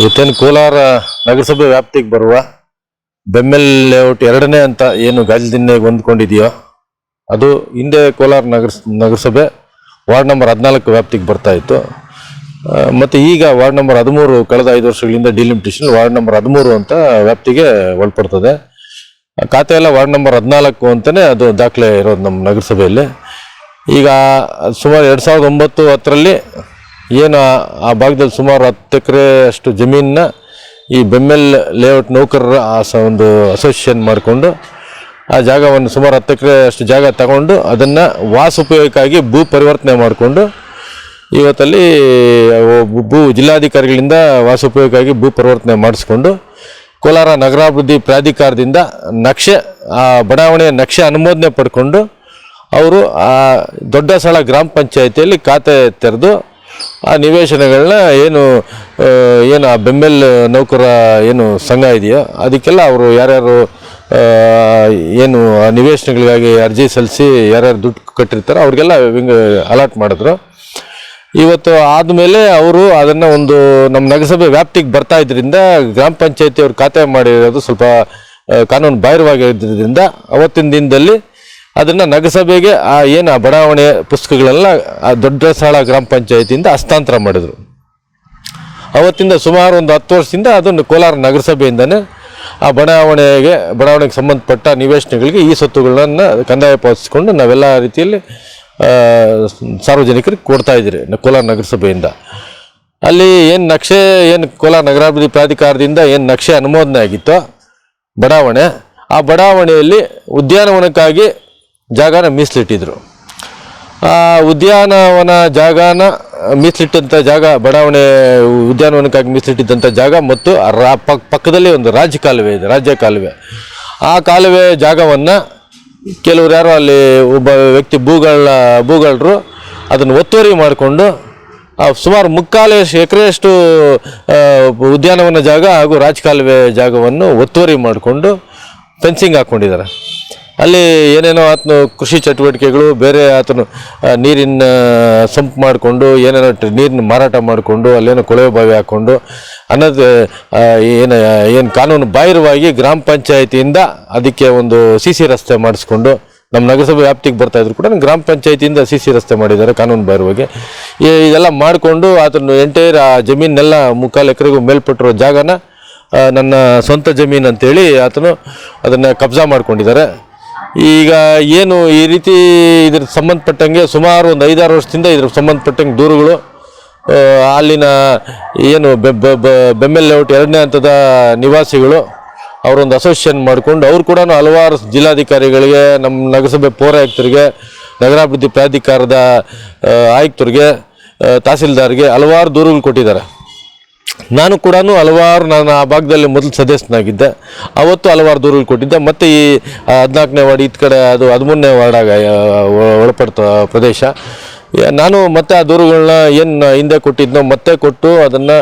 ಇವತ್ತೇನು ಕೋಲಾರ ನಗರಸಭೆ ವ್ಯಾಪ್ತಿಗೆ ಬರುವ ಬೆಮ್ಮೆಲ್ ಲೇಔಟ್ ಎರಡನೇ ಅಂತ ಏನು ಗಾಜದಿನ್ನೆಗೆ ಹೊಂದ್ಕೊಂಡಿದೆಯೋ, ಅದು ಹಿಂದೆ ಕೋಲಾರ ನಗರ ನಗರಸಭೆ ವಾರ್ಡ್ ನಂಬರ್ ಹದಿನಾಲ್ಕು ವ್ಯಾಪ್ತಿಗೆ ಬರ್ತಾ ಇತ್ತು. ಮತ್ತು ಈಗ ವಾರ್ಡ್ ನಂಬರ್ ಹದಿಮೂರು ಕಳೆದ ಐದು ವರ್ಷಗಳಿಂದ ಡಿಲಿಮಿಟೇಷನ್ ವಾರ್ಡ್ ನಂಬರ್ ಹದಿಮೂರು ಅಂತ ವ್ಯಾಪ್ತಿಗೆ ಒಳಪಡ್ತದೆ. ಖಾತೆ ಎಲ್ಲ ವಾರ್ಡ್ ನಂಬರ್ ಹದಿನಾಲ್ಕು ಅಂತಲೇ ಅದು ದಾಖಲೆ ಇರೋದು ನಮ್ಮ ನಗರಸಭೆಯಲ್ಲಿ. ಈಗ ಸುಮಾರು ಎರಡು ಸಾವಿರದ ಒಂಬತ್ತು ಹತ್ತರಲ್ಲಿ ಏನು ಆ- ಭಾಗದಲ್ಲಿ ಸುಮಾರು ಹತ್ತು ಎಕರೆ ಅಷ್ಟು ಜಮೀನನ್ನ ಈ ಬೆಮ್ಮೆಲ್ ಲೇಔಟ್ ನೌಕರರ ಆ ಸ ಒಂದು ಅಸೋಸಿಯೇಷನ್ ಮಾಡಿಕೊಂಡು ಆ ಜಾಗವನ್ನು ಸುಮಾರು ಹತ್ತು ಎಕರೆ ಅಷ್ಟು ಜಾಗ ತಗೊಂಡು ಅದನ್ನು ವಾಸೋಪಯೋಗಕ್ಕಾಗಿ ಭೂ ಪರಿವರ್ತನೆ ಮಾಡಿಕೊಂಡು ಇವತ್ತಲ್ಲಿ ಭೂ ಜಿಲ್ಲಾಧಿಕಾರಿಗಳಿಂದ ವಾಸೋಪಯೋಗಕ್ಕಾಗಿ ಭೂ ಪರಿವರ್ತನೆ ಮಾಡಿಸ್ಕೊಂಡು ಕೋಲಾರ ನಗರಾಭಿವೃದ್ಧಿ ಪ್ರಾಧಿಕಾರದಿಂದ ನಕ್ಷೆ, ಆ ಬಡಾವಣೆಯ ನಕ್ಷೆ ಅನುಮೋದನೆ ಪಡ್ಕೊಂಡು ಅವರು ಆ ದೊಡ್ಡ ಸ್ಥಳ ಗ್ರಾಮ ಪಂಚಾಯಿತಿಯಲ್ಲಿ ಖಾತೆ ತೆರೆದು ಆ ನಿವೇಶನಗಳನ್ನ ಏನು ಏನು ಆ ಬೆಂಬಲ್ ನೌಕರ ಏನು ಸಂಘ ಇದೆಯೋ? ಅದಕ್ಕೆಲ್ಲ ಅವರು ಯಾರ್ಯಾರು ಏನು ಆ ನಿವೇಶನಗಳಿಗಾಗಿ ಅರ್ಜಿ ಸಲ್ಲಿಸಿ ಯಾರ್ಯಾರು ದುಡ್ಡು ಕಟ್ಟಿರ್ತಾರೋ ಅವ್ರಿಗೆಲ್ಲ ಅಲಾಟ್ ಮಾಡಿದ್ರು. ಇವತ್ತು ಆದಮೇಲೆ ಅವರು ಅದನ್ನು ಒಂದು ನಮ್ಮ ನಗರಸಭೆ ವ್ಯಾಪ್ತಿಗೆ ಬರ್ತಾ ಇದ್ರಿಂದ ಗ್ರಾಮ ಪಂಚಾಯತಿ ಅವ್ರ ಖಾತೆ ಮಾಡಿರೋದು ಸ್ವಲ್ಪ ಕಾನೂನು ಬಾಹಿರವಾಗಿದ್ದರಿಂದ ಅವತ್ತಿನ ದಿನದಲ್ಲಿ ಅದನ್ನು ನಗರಸಭೆಗೆ ಆ ಏನು ಆ ಬಡಾವಣೆ ಪುಸ್ತಕಗಳೆಲ್ಲ ಆ ದೊಡ್ಡ ಸಾಳ ಗ್ರಾಮ ಪಂಚಾಯತಿಯಿಂದ ಹಸ್ತಾಂತರ ಮಾಡಿದರು. ಅವತ್ತಿಂದ ಸುಮಾರು ಒಂದು ಹತ್ತು ವರ್ಷದಿಂದ ಅದನ್ನು ಕೋಲಾರ ನಗರಸಭೆಯಿಂದನೇ ಆ ಬಡಾವಣೆಗೆ ಬಡಾವಣೆಗೆ ಸಂಬಂಧಪಟ್ಟ ನಿವೇಶನಗಳಿಗೆ ಈ ಸ್ವತ್ತುಗಳನ್ನು ಕಂದಾಯ ಪಾವತಿಸಿಕೊಂಡು ನಾವೆಲ್ಲ ರೀತಿಯಲ್ಲಿ ಸಾರ್ವಜನಿಕರಿಗೆ ಕೊಡ್ತಾ ಇದ್ದೀರಿ ಕೋಲಾರ ನಗರಸಭೆಯಿಂದ. ಅಲ್ಲಿ ಏನು ನಕ್ಷೆ, ಏನು ಕೋಲಾರ ನಗರಾಭಿವೃದ್ಧಿ ಪ್ರಾಧಿಕಾರದಿಂದ ಏನು ನಕ್ಷೆ ಅನುಮೋದನೆ ಆಗಿತ್ತೋ, ಬಡಾವಣೆ, ಆ ಬಡಾವಣೆಯಲ್ಲಿ ಉದ್ಯಾನವನಕ್ಕಾಗಿ ಜಾಗನ ಮೀಸಲಿಟ್ಟಿದ್ರು. ಆ, ಉದ್ಯಾನವನ ಜಾಗನ ಮೀಸಲಿಟ್ಟಂಥ ಜಾಗ, ಬಡಾವಣೆ ಉದ್ಯಾನವನಕ್ಕಾಗಿ ಮೀಸಲಿಟ್ಟಿದ್ದಂಥ ಜಾಗ ಮತ್ತು ರಾ, ಪಕ್, ಪಕ್ಕದಲ್ಲಿ ಒಂದು ರಾಜ್ಯ ಕಾಲುವೆ ಇದೆ, ರಾಜ್ಯ ಕಾಲುವೆ. ಆ ಕಾಲುವೆ ಜಾಗವನ್ನು ಕೆಲವರು ಯಾರೋ ಅಲ್ಲಿ ಒಬ್ಬ ವ್ಯಕ್ತಿ ಭೂಗಳ ಭೂಗಳರು ಅದನ್ನು ಒತ್ತುವರಿ ಮಾಡಿಕೊಂಡು ಸುಮಾರು ಮುಕ್ಕಾಲು ಎಕರೆಯಷ್ಟು ಉದ್ಯಾನವನ ಜಾಗ ಹಾಗೂ ರಾಜಕಾಲುವೆ ಜಾಗವನ್ನು ಒತ್ತುವರಿ ಮಾಡಿಕೊಂಡು ಫೆನ್ಸಿಂಗ್ ಹಾಕ್ಕೊಂಡಿದ್ದಾರೆ ಅಲ್ಲಿ ಏನೇನೋ ಆತನು ಕೃಷಿ ಚಟುವಟಿಕೆಗಳು, ಬೇರೆ ಆತನು ನೀರಿನ ಸಂಪ್ ಮಾಡಿಕೊಂಡು, ಏನೇನೋ ನೀರಿನ ಮಾರಾಟ ಮಾಡಿಕೊಂಡು, ಅಲ್ಲೇನೋ ಕೊಳವೆ ಬಾವಿ ಹಾಕ್ಕೊಂಡು ಅನ್ನೋದು ಏನು ಏನು ಕಾನೂನು ಬಾಹಿರವಾಗಿ ಗ್ರಾಮ ಪಂಚಾಯತಿಯಿಂದ ಅದಕ್ಕೆ ಒಂದು ಸಿ ಸಿ ರಸ್ತೆ ಮಾಡಿಸ್ಕೊಂಡು ನಮ್ಮ ನಗರಸಭೆ ವ್ಯಾಪ್ತಿಗೆ ಬರ್ತಾ ಇದ್ರು ಕೂಡ ಗ್ರಾಮ ಪಂಚಾಯತಿಯಿಂದ ಸಿ ಸಿ ರಸ್ತೆ ಮಾಡಿದ್ದಾರೆ ಕಾನೂನು ಬಾಹಿರವಾಗಿ. ಇದೆಲ್ಲ ಮಾಡಿಕೊಂಡು ಅದನ್ನು ಎಂಟೈರ್ ಆ ಜಮೀನೆಲ್ಲ ಮುಕ್ಕಾಲು ಎಕರೆಗೂ ಮೇಲ್ಪಟ್ಟಿರೋ ಜಾಗನ ನನ್ನ ಸ್ವಂತ ಜಮೀನು ಅಂತೇಳಿ ಆತನು ಅದನ್ನು ಕಬ್ಜಾ ಮಾಡ್ಕೊಂಡಿದ್ದಾರೆ. ಈಗ ಏನು ಈ ರೀತಿ ಇದ್ರ ಸಂಬಂಧಪಟ್ಟಂಗೆ ಸುಮಾರು ಒಂದು ಐದಾರು ವರ್ಷದಿಂದ ಇದ್ರ ಸಂಬಂಧಪಟ್ಟಂಗೆ ದೂರುಗಳು ಅಲ್ಲಿನ ಏನು ಬೆಮ್ಮೆಲ್ ಲೇಔಟ್ ಎರಡನೇ ಹಂತದ ನಿವಾಸಿಗಳು, ಅವರೊಂದು ಅಸೋಸಿಯೇಷನ್ ಮಾಡಿಕೊಂಡು ಅವ್ರು ಕೂಡ ಹಲವಾರು ಜಿಲ್ಲಾಧಿಕಾರಿಗಳಿಗೆ, ನಮ್ಮ ನಗರಸಭೆ ಪೌರಾಯುಕ್ತರಿಗೆ ನಗರಾಭಿವೃದ್ಧಿ ಪ್ರಾಧಿಕಾರದ ಆಯುಕ್ತರಿಗೆ ತಹಸೀಲ್ದಾರ್ಗೆ ಹಲವಾರು ದೂರುಗಳು ಕೊಟ್ಟಿದ್ದಾರೆ. ನಾನು ಕೂಡ ಹಲವಾರು ನಾನು ಆ ಭಾಗದಲ್ಲಿ ಮೊದಲು ಸದಸ್ಯನಾಗಿದ್ದೆ. ಅವತ್ತು ಹಲವಾರು ದೂರುಗಳು ಕೊಟ್ಟಿದ್ದೆ. ಮತ್ತು ಈ ಹದಿನಾಲ್ಕನೇ ವಾರ್ಡ್ ಈ ಕಡೆ ಅದು ಹದಿಮೂರನೇ ವಾರ್ಡಾಗ ಒಳಪಡ್ತ ಪ್ರದೇಶ. ನಾನು ಮತ್ತೆ ಆ ದೂರುಗಳನ್ನ ಏನು ಹಿಂದೆ ಕೊಟ್ಟಿದ್ನೋ ಮತ್ತೆ ಕೊಟ್ಟು ಅದನ್ನು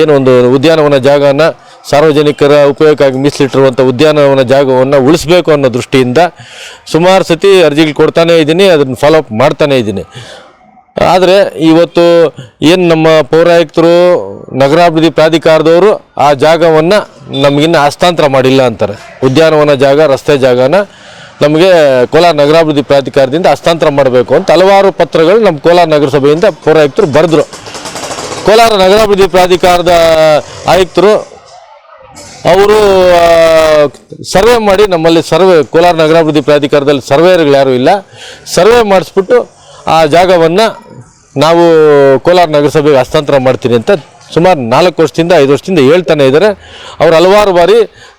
ಏನು ಒಂದು ಉದ್ಯಾನವನ ಜಾಗನ ಸಾರ್ವಜನಿಕರ ಉಪಯೋಗಕ್ಕಾಗಿ ಮೀಸಲಿಟ್ಟಿರುವಂಥ ಉದ್ಯಾನವನ ಜಾಗವನ್ನು ಉಳಿಸ್ಬೇಕು ಅನ್ನೋ ದೃಷ್ಟಿಯಿಂದ ಸುಮಾರು ಸತಿ ಅರ್ಜಿಗಳು ಕೊಡ್ತಾನೇ ಇದ್ದೀನಿ, ಅದನ್ನು ಫಾಲೋಅಪ್ ಮಾಡ್ತಾನೇ ಇದ್ದೀನಿ. ಆದರೆ ಇವತ್ತು ಏನು ನಮ್ಮ ಪೌರಾಯುಕ್ತರು, ನಗರಾಭಿವೃದ್ಧಿ ಪ್ರಾಧಿಕಾರದವರು ಆ ಜಾಗವನ್ನು ನಮಗಿನ್ನ ಹಸ್ತಾಂತರ ಮಾಡಿಲ್ಲ ಅಂತಾರೆ. ಉದ್ಯಾನವನ ಜಾಗ, ರಸ್ತೆ ಜಾಗನ ನಮಗೆ ಕೋಲಾರ ನಗರಾಭಿವೃದ್ಧಿ ಪ್ರಾಧಿಕಾರದಿಂದ ಹಸ್ತಾಂತರ ಮಾಡಬೇಕು ಅಂತ ಹಲವಾರು ಪತ್ರಗಳು ನಮ್ಮ ಕೋಲಾರ ನಗರಸಭೆಯಿಂದ ಪೌರಾಯುಕ್ತರು ಬರೆದ್ರು. ಕೋಲಾರ ನಗರಾಭಿವೃದ್ಧಿ ಪ್ರಾಧಿಕಾರದ ಆಯುಕ್ತರು ಅವರು ಸರ್ವೆ ಮಾಡಿ ನಮ್ಮಲ್ಲಿ ಸರ್ವೆ, ಕೋಲಾರ ನಗರಾಭಿವೃದ್ಧಿ ಪ್ರಾಧಿಕಾರದಲ್ಲಿ ಸರ್ವೇಯರ್ಗಳು ಯಾರೂ ಇಲ್ಲ, ಸರ್ವೆ ಮಾಡಿಸ್ಬಿಟ್ಟು ಆ ಜಾಗವನ್ನು ನಾವು ಕೋಲಾರ ನಗರಸಭೆಗೆ ಹಸ್ತಾಂತರ ಮಾಡ್ತೀನಿ ಅಂತ ಸುಮಾರು ನಾಲ್ಕು ವರ್ಷದಿಂದ, ಐದು ವರ್ಷದಿಂದ ಹೇಳ್ತಾನೆ ಇದ್ದಾರೆ. ಅವ್ರು ಹಲವಾರು ಬಾರಿ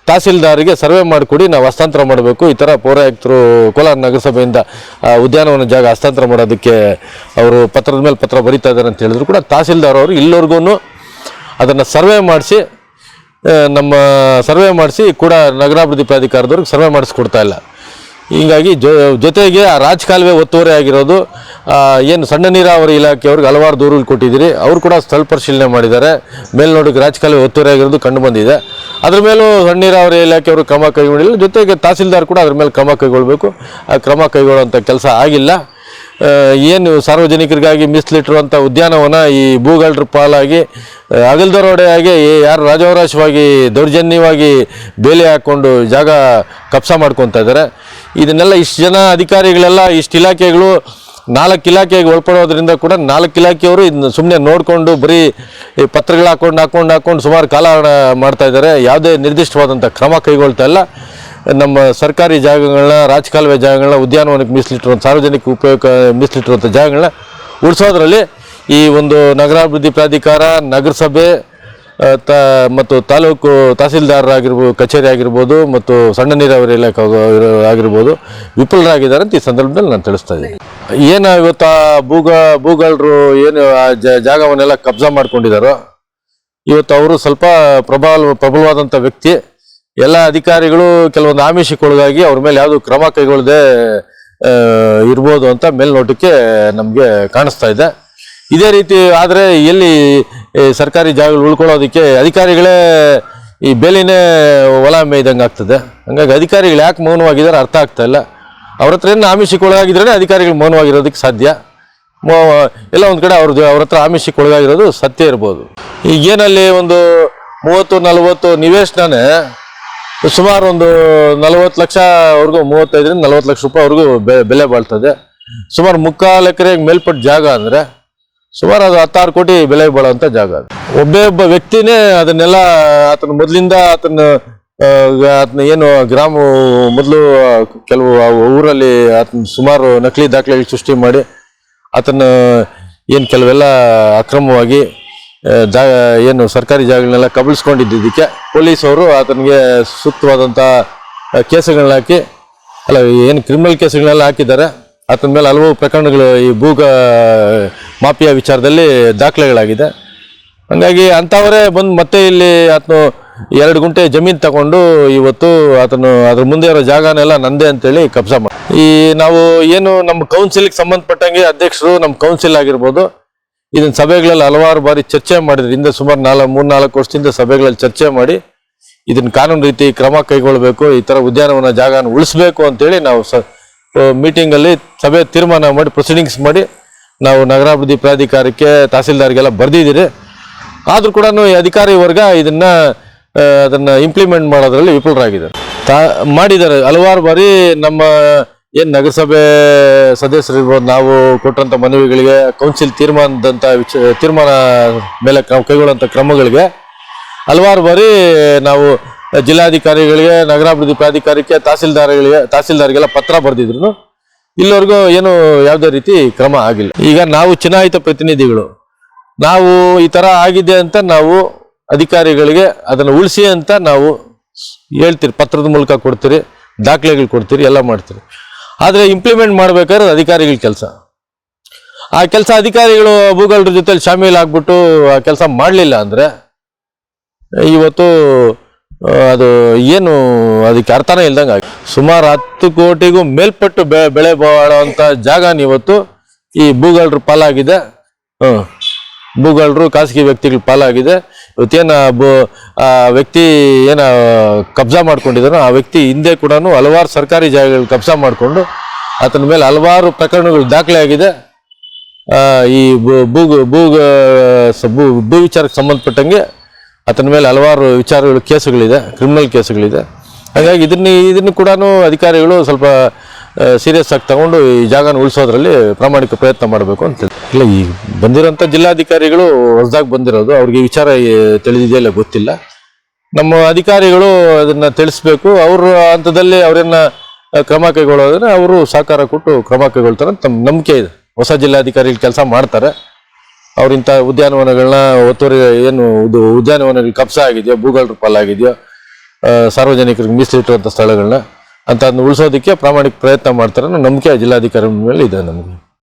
ತಹಸೀಲ್ದಾರಿಗೆ ಸರ್ವೆ ಮಾಡಿಕೊಡಿ, ನಾವು ಹಸ್ತಾಂತರ ಮಾಡಬೇಕು. ಈ ಥರ ಪೌರಾಯುಕ್ತರು ಕೋಲಾರ ನಗರಸಭೆಯಿಂದ ಉದ್ಯಾನವನ ಜಾಗ ಹಸ್ತಾಂತರ ಮಾಡೋದಕ್ಕೆ ಅವರು ಪತ್ರದ ಮೇಲೆ ಪತ್ರ ಬರೀತಾ ಇದ್ದಾರೆ ಅಂತ ಹೇಳಿದ್ರು ಕೂಡ ತಹಸೀಲ್ದಾರ್ ಅವರು ಇಲ್ಲಿವರೆಗೂ ಅದನ್ನು ಸರ್ವೆ ಮಾಡಿಸಿ ನಮ್ಮ ಸರ್ವೆ ಮಾಡಿಸಿ ಕೂಡ ನಗರಾಭಿವೃದ್ಧಿ ಪ್ರಾಧಿಕಾರದವ್ರಿಗೆ ಸರ್ವೆ ಮಾಡಿಸ್ಕೊಡ್ತಾ ಇಲ್ಲ. ಹೀಗಾಗಿ ಜೊತೆಗೆ ಆ ರಾಜಕಾಲುವೆ ಒತ್ತುವರಿ ಆಗಿರೋದು ಏನು ಸಣ್ಣ ನೀರಾವರಿ ಇಲಾಖೆಯವ್ರಿಗೆ ಹಲವಾರು ದೂರುಗಳು ಕೊಟ್ಟಿದ್ದೀರಿ. ಅವರು ಕೂಡ ಸ್ಥಳ ಪರಿಶೀಲನೆ ಮಾಡಿದ್ದಾರೆ. ಮೇಲ್ನೋಡಿಗೆ ರಾಜಕಾಲುವೆ ಒತ್ತುವರಿ ಆಗಿರೋದು ಕಂಡು ಬಂದಿದೆ. ಅದ್ರ ಮೇಲೂ ಸಣ್ಣ ನೀರಾವರಿ ಇಲಾಖೆಯವರು ಕ್ರಮ ಕೈಗೊಂಡಿಲ್ಲ. ಜೊತೆಗೆ ತಹಸೀಲ್ದಾರ್ ಕೂಡ ಅದ್ರ ಮೇಲೆ ಕ್ರಮ ಕೈಗೊಳ್ಳಬೇಕು ಆ ಕ್ರಮ ಕೈಗೊಳ್ಳುವಂಥ ಕೆಲಸ ಆಗಿಲ್ಲ. ಏನು ಸಾರ್ವಜನಿಕರಿಗಾಗಿ ಮೀಸಲಿಟ್ಟಿರುವಂಥ ಉದ್ಯಾನವನ ಈ ಭೂಗಳ್ರ ಪಾಲಾಗಿ ಅಗಲ್ದರೋಡೆಯಾಗಿ ಯಾರು ರಾಜವರಾಶವಾಗಿ, ದೌರ್ಜನ್ಯವಾಗಿ ಬೇಲಿ ಹಾಕ್ಕೊಂಡು ಜಾಗ ಕಬ್ಸ ಮಾಡ್ಕೊತಾ ಇದ್ದಾರೆ. ಇದನ್ನೆಲ್ಲ ಇಷ್ಟು ಜನ ಅಧಿಕಾರಿಗಳೆಲ್ಲ, ಇಷ್ಟು ಇಲಾಖೆಗಳು, ನಾಲ್ಕು ಇಲಾಖೆಗೆ ಒಳಪಡೋದ್ರಿಂದ ಕೂಡ ನಾಲ್ಕು ಇಲಾಖೆಯವರು ಇದನ್ನ ಸುಮ್ಮನೆ ನೋಡಿಕೊಂಡು ಬರೀ ಈ ಪತ್ರಗಳು ಹಾಕೊಂಡು ಹಾಕೊಂಡು ಹಾಕ್ಕೊಂಡು ಸುಮಾರು ಕಾಲ ಮಾಡ್ತಾ ಇದ್ದಾರೆ. ಯಾವುದೇ ನಿರ್ದಿಷ್ಟವಾದಂಥ ಕ್ರಮ ಕೈಗೊಳ್ತಾ ಇಲ್ಲ. ನಮ್ಮ ಸರ್ಕಾರಿ ಜಾಗಗಳನ್ನ, ರಾಜಕಾಲುವೆ ಜಾಗಗಳನ್ನ, ಉದ್ಯಾನವನಕ್ಕೆ ಮೀಸಲಿಟ್ಟಿರುವಂಥ, ಸಾರ್ವಜನಿಕ ಉಪಯೋಗ, ಮೀಸಲಿಟ್ಟಿರುವಂಥ ಜಾಗಗಳನ್ನ ಉಳಿಸೋದ್ರಲ್ಲಿ ಈ ಒಂದು ನಗರಾಭಿವೃದ್ಧಿ ಪ್ರಾಧಿಕಾರ, ನಗರಸಭೆ ತ, ಮತ್ತು ತಾಲೂಕು ತಹಸೀಲ್ದಾರರಾಗಿರ್ಬೋದು ಕಚೇರಿ ಆಗಿರ್ಬೋದು ಮತ್ತು ಸಣ್ಣ ನೀರಾವರಿ ಇಲಾಖೆ ಆಗಿರೋ- ಆಗಿರ್ಬೋದು ವಿಫಲರಾಗಿದ್ದಾರೆ ಅಂತ ಈ ಸಂದರ್ಭದಲ್ಲಿ ನಾನು ತಿಳಿಸ್ತಾ ಇದ್ದೀನಿ. ಏನು ಇವತ್ತು ಭೂಗ, ಭೂಗಳರು ಏನು ಆ ಜಾಗವನ್ನೆಲ್ಲ ಕಬ್ಜಾ ಮಾಡ್ಕೊಂಡಿದ್ದಾರೋ ಇವತ್ತು ಅವರು ಸ್ವಲ್ಪ ಪ್ರಬಲ, ಪ್ರಬಲವಾದಂಥ ವ್ಯಕ್ತಿ ಎಲ್ಲ ಅಧಿಕಾರಿಗಳು ಕೆಲವೊಂದು ಆಮಿಷಕ್ಕೊಳಗಾಗಿ ಅವ್ರ ಮೇಲೆ ಯಾವುದು ಕ್ರಮ ಕೈಗೊಳ್ಳದೆ ಇರ್ಬೋದು ಅಂತ ಮೇಲ್ನೋಟಕ್ಕೆ ನಮಗೆ ಕಾಣಿಸ್ತಾ ಇದೆ. ಇದೇ ರೀತಿ ಆದರೆ ಎಲ್ಲಿ ಸರ್ಕಾರಿ ಜಾಗಗಳು ಉಳ್ಕೊಳ್ಳೋದಕ್ಕೆ ಅಧಿಕಾರಿಗಳೇ ಈ ಬೇಲಿನೇ ಹೊಲ ಮೇಯ್ದಂಗೆ ಆಗ್ತದೆ. ಹಂಗಾಗಿ ಅಧಿಕಾರಿಗಳು ಯಾಕೆ ಮೌನವಾಗಿದ್ದಾರೆ ಅರ್ಥ ಆಗ್ತಾ ಇಲ್ಲ. ಅವ್ರ ಹತ್ರ ಏನು ಆಮಿಷಕ್ಕೊಳಗಾಗಿದ್ರೇ ಅಧಿಕಾರಿಗಳು ಮೌನವಾಗಿರೋದಕ್ಕೆ ಸಾಧ್ಯ. ಎಲ್ಲ ಒಂದು ಕಡೆ ಅವ್ರದ್ದು, ಅವ್ರ ಹತ್ರ ಆಮಿಷಕ್ಕೊಳಗಾಗಿರೋದು ಸತ್ಯ ಇರ್ಬೋದು. ಈಗೇನಲ್ಲಿ ಒಂದು ಮೂವತ್ತು, ನಲವತ್ತು ನಿವೇಶನನೇ ಸುಮಾರು ಒಂದು ನಲವತ್ತು ಲಕ್ಷವರೆಗೂ ಮೂವತ್ತೈದರಿಂದ ನಲವತ್ತು ಲಕ್ಷ ರೂಪಾಯಿವರೆಗೂ ಬೆಲೆ ಬಾಳ್ತದೆ. ಸುಮಾರು ಮುಕ್ಕಾಲು ಎಕರೆಗೆ ಮೇಲ್ಪಟ್ಟ ಜಾಗ ಅಂದರೆ ಸುಮಾರು ಅದು ಹತ್ತಾರು ಕೋಟಿ ಬೆಲೆ ಬಾಳುವಂಥ ಜಾಗ ಅದು. ಒಬ್ಬೇ ಒಬ್ಬ ವ್ಯಕ್ತಿನೇ ಅದನ್ನೆಲ್ಲ ಆತನ ಮೊದಲಿಂದ ಆತನ ಆತನ ಏನು ಗ್ರಾಮ ಮೊದಲು ಕೆಲವು ಊರಲ್ಲಿ ಆತನ ಸುಮಾರು ನಕಲಿ ದಾಖಲೆಗಳು ಸೃಷ್ಟಿ ಮಾಡಿ ಆತನ, ಏನು ಕೆಲವೆಲ್ಲ ಅಕ್ರಮವಾಗಿ ಆ, ಜಾ ಏನು ಸರ್ಕಾರಿ ಜಾಗಗಳನ್ನೆಲ್ಲ ಕಬಳಿಸ್ಕೊಂಡಿದ್ದಕ್ಕೆ ಪೊಲೀಸವರು ಆತನಿಗೆ ಸೂಕ್ತವಾದಂಥ ಕೇಸುಗಳನ್ನ ಹಾಕಿ ಅಲ್ಲ ಏನು ಕ್ರಿಮಿನಲ್ ಕೇಸುಗಳನ್ನೆಲ್ಲ ಹಾಕಿದ್ದಾರೆ. ಆತನ ಮೇಲೆ ಹಲವು ಪ್ರಕರಣಗಳು ಈ ಭೂಗ ಮಾಫಿಯಾ ವಿಚಾರದಲ್ಲಿ ದಾಖಲೆಗಳಾಗಿದೆ. ಹಂಗಾಗಿ ಅಂಥವರೇ ಬಂದು ಮತ್ತೆ ಇಲ್ಲಿ ಆತನು ಎರಡು ಗುಂಟೆ ಜಮೀನು ತಗೊಂಡು ಇವತ್ತು ಆತನು ಅದ್ರ ಮುಂದೆ ಇರೋ ಜಾಗನೆಲ್ಲ ನಂದೇ ಅಂತೇಳಿ ಕಬ್ಜಾ ಮಾಡಿ ಈ ನಾವು ಏನು ನಮ್ಮ ಕೌನ್ಸಿಲ್ಗೆ ಸಂಬಂಧಪಟ್ಟಂಗೆ ಅಧ್ಯಕ್ಷರು ನಮ್ಮ ಕೌನ್ಸಿಲ್ ಆಗಿರ್ಬೋದು ಇದನ್ನ ಸಭೆಗಳಲ್ಲಿ ಹಲವಾರು ಬಾರಿ ಚರ್ಚೆ ಮಾಡಿದ್ರು. ಹಿಂದೆ ಸುಮಾರು ನಾಲ್ಕು ಮೂರು ನಾಲ್ಕು ವರ್ಷದಿಂದ ಸಭೆಗಳಲ್ಲಿ ಚರ್ಚೆ ಮಾಡಿ ಇದನ್ನ ಕಾನೂನು ರೀತಿ ಕ್ರಮ ಕೈಗೊಳ್ಳಬೇಕು ಈ ಥರ ಉದ್ಯಾನವನ ಜಾಗನ ಉಳಿಸ್ಬೇಕು ಅಂತೇಳಿ ನಾವು ಸ ಮೀಟಿಂಗಲ್ಲಿ ಸಭೆ ತೀರ್ಮಾನ ಮಾಡಿ ಪ್ರೊಸೀಡಿಂಗ್ಸ್ ಮಾಡಿ ನಾವು ನಗರಾಭಿವೃದ್ಧಿ ಪ್ರಾಧಿಕಾರಕ್ಕೆ ತಹಸೀಲ್ದಾರ್ಗೆಲ್ಲ ಬರೆದಿದ್ದೀರಿ. ಆದರೂ ಕೂಡ ಈ ಅಧಿಕಾರಿ ವರ್ಗ ಇದನ್ನ ಅದನ್ನ ಇಂಪ್ಲಿಮೆಂಟ್ ಮಾಡೋದ್ರಲ್ಲಿ ವಿಫಲರಾಗಿದ್ದಾರೆ. ತಾ, ಮಾಡಿದ್ದಾರೆ. ಹಲವಾರು ಬಾರಿ ನಮ್ಮ ಏನು ನಗರಸಭೆ ಸದಸ್ಯರಿರ್ಬೋದು, ನಾವು ಕೊಟ್ಟಂಥ ಮನವಿಗಳಿಗೆ ಕೌನ್ಸಿಲ್ ತೀರ್ಮಾನದಂಥ ವಿಚ, ತೀರ್ಮಾನ ಮೇಲೆ ಕ್ರಮ ಕೈಗೊಳ್ಳುವಂಥ ಕ್ರಮಗಳಿಗೆ ಹಲವಾರು ಬಾರಿ ನಾವು ಜಿಲ್ಲಾಧಿಕಾರಿಗಳಿಗೆ, ನಗರಾಭಿವೃದ್ಧಿ ಪ್ರಾಧಿಕಾರಕ್ಕೆ, ತಹಸೀಲ್ದಾರ್ಗಳಿಗೆ, ತಹಸೀಲ್ದಾರ್ಗೆಲ್ಲ ಪತ್ರ ಬರೆದಿದ್ರು. ಇಲ್ಲಿವರೆಗೂ ಏನು ಯಾವುದೇ ರೀತಿ ಕ್ರಮ ಆಗಿಲ್ಲ. ಈಗ ನಾವು ಚುನಾಯಿತ ಪ್ರತಿನಿಧಿಗಳು, ನಾವು ಈ ಥರ ಆಗಿದೆ ಅಂತ ನಾವು ಅಧಿಕಾರಿಗಳಿಗೆ ಅದನ್ನು ಉಳಿಸಿ ಅಂತ ನಾವು ಹೇಳ್ತೀರಿ. ಪತ್ರದ ಮೂಲಕ ಕೊಡ್ತೀರಿ, ದಾಖಲೆಗಳು ಕೊಡ್ತೀರಿ, ಎಲ್ಲ ಮಾಡ್ತೀರಿ. ಆದರೆ ಇಂಪ್ಲಿಮೆಂಟ್ ಮಾಡ್ಬೇಕಾದ್ರೆ ಅಧಿಕಾರಿಗಳ ಕೆಲಸ. ಆ ಕೆಲಸ ಅಧಿಕಾರಿಗಳು ಭೂಗಳ್ರ ಜೊತೆಲಿ ಶಾಮೀಲ್ ಆಗ್ಬಿಟ್ಟು ಆ ಕೆಲಸ ಮಾಡಲಿಲ್ಲ ಅಂದರೆ, ಇವತ್ತು ಅದು ಏನು, ಅದಕ್ಕೆ ಅರ್ಥನೇ ಇಲ್ದಂಗೆ ಆಗಿ ಸುಮಾರು ಹತ್ತು ಕೋಟಿಗೂ ಮೇಲ್ಪಟ್ಟು ಬೆ, ಬೆಳೆ ಬಾಳುವಂಥ ಜಾಗ ಇವತ್ತು ಈ ಭೂಗಳ್ರ ಪಾಲಾಗಿದೆ. ಹ್ಞೂ ಭೂಗಳರು ಖಾಸಗಿ ವ್ಯಕ್ತಿಗಳ ಪಾಲಾಗಿದೆ. ಇವತ್ತೇನು ಬು ಆ ವ್ಯಕ್ತಿ ಏನು ಕಬ್ಜಾ ಮಾಡ್ಕೊಂಡಿದ್ದಾನೋ, ಆ ವ್ಯಕ್ತಿ ಹಿಂದೆ ಕೂಡ ಹಲವಾರು ಸರ್ಕಾರಿ ಜಾಗಗಳು ಕಬ್ಜಾ ಮಾಡಿಕೊಂಡು ಆತನ ಮೇಲೆ ಹಲವಾರು ಪ್ರಕರಣಗಳು ದಾಖಲೆ ಆಗಿದೆ ಈ ಭೂ- ಭೂ ಭೂ ಭೂ ವಿಚಾರಕ್ಕೆ ಸಂಬಂಧಪಟ್ಟಂಗೆ ಆತನ ಮೇಲೆ ಹಲವಾರು ವಿಚಾರಗಳು, ಕೇಸುಗಳಿದೆ ಕ್ರಿಮಿನಲ್ ಕೇಸುಗಳಿದೆ. ಹಾಗಾಗಿ ಇದನ್ನ, ಇದನ್ನು ಕೂಡ ಅಧಿಕಾರಿಗಳು ಸ್ವಲ್ಪ ಸೀರಿಯಸ್ ಆಗಿ ತಗೊಂಡು ಈ ಜಾಗನ ಉಳಿಸೋದ್ರಲ್ಲಿ ಪ್ರಾಮಾಣಿಕ ಪ್ರಯತ್ನ ಮಾಡಬೇಕು ಅಂತ. ಇಲ್ಲ, ಈ ಬಂದಿರೋಂಥ ಜಿಲ್ಲಾಧಿಕಾರಿಗಳು ಹೊಸದಾಗಿ ಬಂದಿರೋದು, ಅವ್ರಿಗೆ ವಿಚಾರ ತಿಳಿದಿದೆಯಲ್ಲ ಇಲ್ಲ ಗೊತ್ತಿಲ್ಲ. ನಮ್ಮ ಅಧಿಕಾರಿಗಳು ಅದನ್ನ ತಿಳಿಸ್ಬೇಕು. ಅವ್ರ ಹಂತದಲ್ಲಿ ಅವರನ್ನ ಕ್ರಮ ಕೈಗೊಳ್ಳೋದ್ರೆ ಅವರು ಸಹಕಾರ ಕೊಟ್ಟು ಕ್ರಮ ಕೈಗೊಳ್ತಾರೆ ಅಂತ ನಂಬಿಕೆ ಇದೆ. ಹೊಸ ಜಿಲ್ಲಾಧಿಕಾರಿಗಳು ಕೆಲಸ ಮಾಡ್ತಾರೆ. ಅವ್ರಿಂಥ ಉದ್ಯಾನವನಗಳನ್ನ ಒತ್ತುವರಿ ಏನು ಇದು ಉದ್ಯಾನವನಗಳು ಕಬ್ಸ ಆಗಿದೆಯೋ ಭೂಗಳ ಪಾಲಾಗಿದೆಯೋ ಸಾರ್ವಜನಿಕರಿಗೆ ಮೀಸಲಿಟ್ಟಿರುವಂಥ ಸ್ಥಳಗಳನ್ನ ಅಂತ ಅದನ್ನ ಉಳಿಸೋದಕ್ಕೆ ಪ್ರಾಮಾಣಿಕ ಪ್ರಯತ್ನ ಮಾಡ್ತಾರೆ ನಂಬಿಕೆ ಜಿಲ್ಲಾಧಿಕಾರಿ ಮೇಲೆ ಇದೆ ನಮಗೆ.